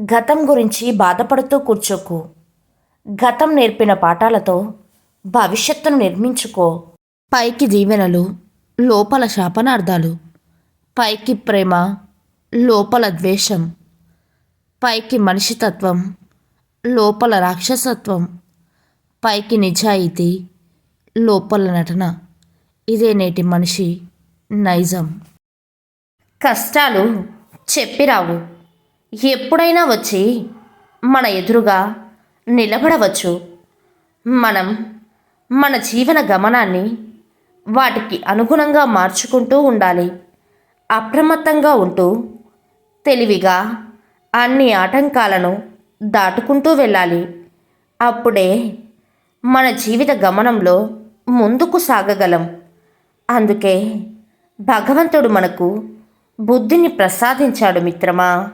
గతం గురించి బాధపడుతూ కూర్చోకు. గతం నేర్పిన పాఠాలతో భవిష్యత్తును నిర్మించుకో. పైకి దీవెనలు లోపల శాపనార్థాలు. పైకి ప్రేమ లోపల ద్వేషం. పైకి మనిషితత్వం లోపల రాక్షసత్వం. పైకి నిజాయితీ లోపల నటన. ఇదే నేటి మనిషి నైజం. కష్టాలు చెప్పిరావు. ఎప్పుడైనా వచ్చి మన ఎదురుగా నిలబడవచ్చు. మనం మన జీవన గమనాన్ని వాటికి అనుగుణంగా మార్చుకుంటూ ఉండాలి. అప్రమత్తంగా ఉంటూ తెలివిగా అన్ని ఆటంకాలను దాటుకుంటూ వెళ్ళాలి. అప్పుడే మన జీవిత గమనంలో ముందుకు సాగగలం. అందుకే భగవంతుడు మనకు బుద్ధిని ప్రసాదించాడు మిత్రమా.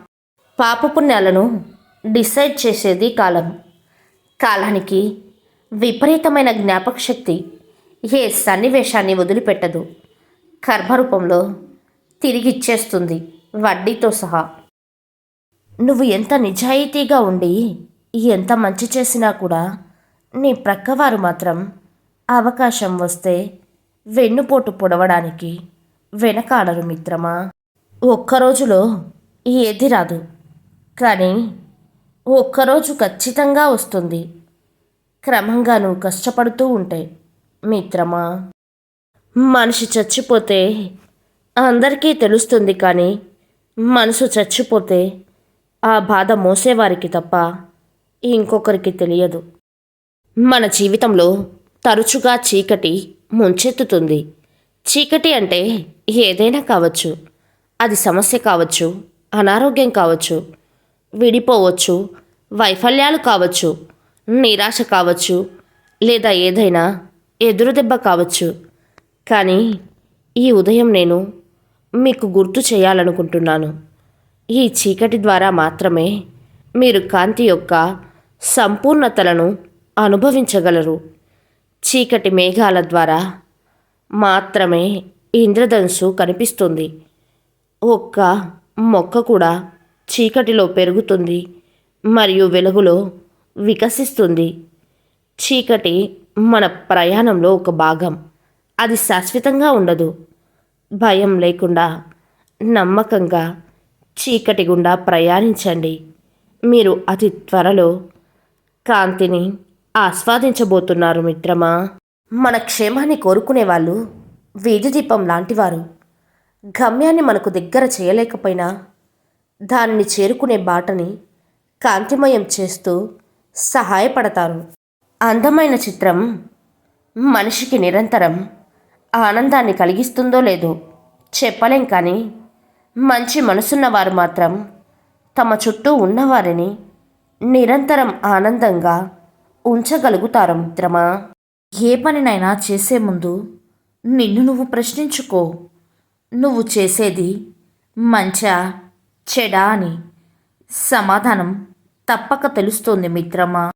పాపపుణ్యాలను డిసైడ్ చేసేది కాలం. కాలానికి విపరీతమైన జ్ఞాపకశక్తి ఏ సన్నివేశాన్ని వదిలిపెట్టదు. కర్మరూపంలో తిరిగిచ్చేస్తుంది వడ్డీతో సహా. నువ్వు ఎంత నిజాయితీగా ఉండి ఎంత మంచి చేసినా కూడా నీ ప్రక్కవారు మాత్రం అవకాశం వస్తే వెన్నుపోటు పొడవడానికి వెనకాడరు మిత్రమా. ఒక్కరోజులో ఏది రాదు. కానీ ఒక్కరోజు ఖచ్చితంగా వస్తుంది. క్రమంగా నువ్వు కష్టపడుతూ ఉంటే మిత్రమా? మనిషి చచ్చిపోతే అందరికీ తెలుస్తుంది కానీ మనసు చచ్చిపోతే ఆ బాధ మోసేవారికి తప్ప ఇంకొకరికి తెలియదు. మన జీవితంలో తరచుగా చీకటి ముంచెత్తుతుంది. చీకటి అంటే ఏదైనా కావచ్చు. అది సమస్య కావచ్చు అనారోగ్యం కావచ్చు విడిపోవచ్చు. వైఫల్యాలు కావచ్చు. నిరాశ కావచ్చు. లేదా ఏదైనా ఎదురుదెబ్బ కావచ్చు. కానీ ఈ ఉదయం నేను మీకు గుర్తు చేయాలనుకుంటున్నాను. ఈ చీకటి ద్వారా మాత్రమే మీరు కాంతి యొక్క సంపూర్ణతలను అనుభవించగలరు. చీకటి మేఘాల ద్వారా మాత్రమే ఇంద్రధనుసు కనిపిస్తుంది. ఒక్క మొక్క కూడా చీకటిలో పెరుగుతుంది మరియు వెలుగులో వికసిస్తుంది. చీకటి మన ప్రయాణంలో ఒక భాగం. అది శాశ్వతంగా ఉండదు. భయం లేకుండా నమ్మకంగా చీకటి గుండా ప్రయాణించండి. మీరు అతి త్వరలో కాంతిని ఆస్వాదించబోతున్నారు మిత్రమా. మన క్షేమాన్ని కోరుకునే వాళ్ళు వీధి దీపం లాంటివారు గమ్యాన్ని మనకు దగ్గర చేయలేకపోయినా దానిని చేరుకునే బాటని కాంతిమయం చేస్తూ సహాయపడతారు అందమైన చిత్రం మనిషికి నిరంతరం ఆనందాన్ని కలిగిస్తుందో లేదో చెప్పలేం కానీ మంచి మనసున్న వారు మాత్రం తమ చుట్టూ ఉన్నవారిని నిరంతరం ఆనందంగా ఉంచగలుగుతారు మిత్రమా. ఏ పనినైనా చేసే ముందు నిన్ను నువ్వు ప్రశ్నించుకో. నువ్వు చేసేది మంచా? చెడా అని. సమాధానం తప్పక తెలుస్తోంది మిత్రమా?